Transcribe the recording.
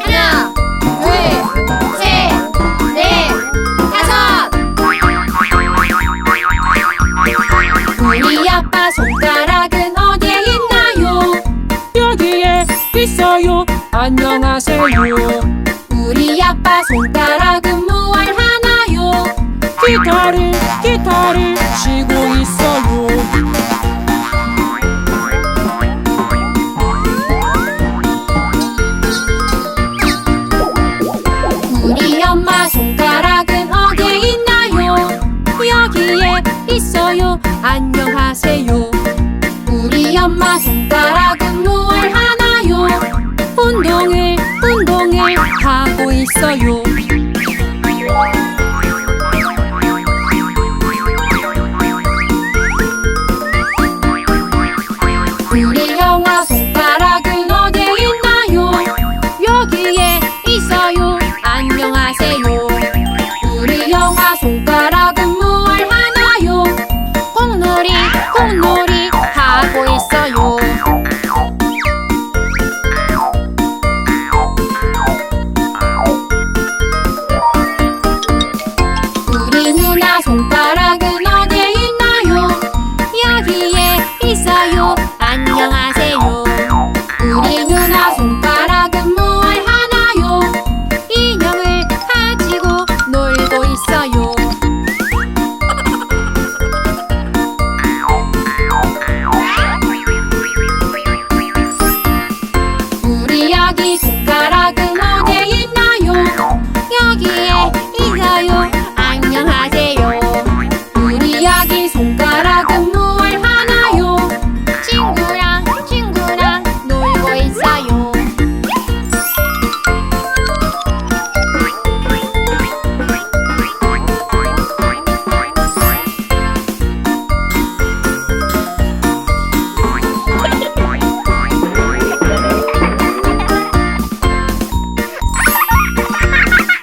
하나, 둘, 셋, 넷, 다섯. 우리 아빠 손가락은 어디에 있나요? 여기에 있어요. 안녕하세요. 우리 아빠 손가락은 무얼 하나요? 기타를 우리 엄마 손가락은 어디에 있나요? 여기에 있어요. 안녕하세요. 우리 엄마 손가락은 무얼 하나요? 운동을 운동을 하고 있어요. doggy.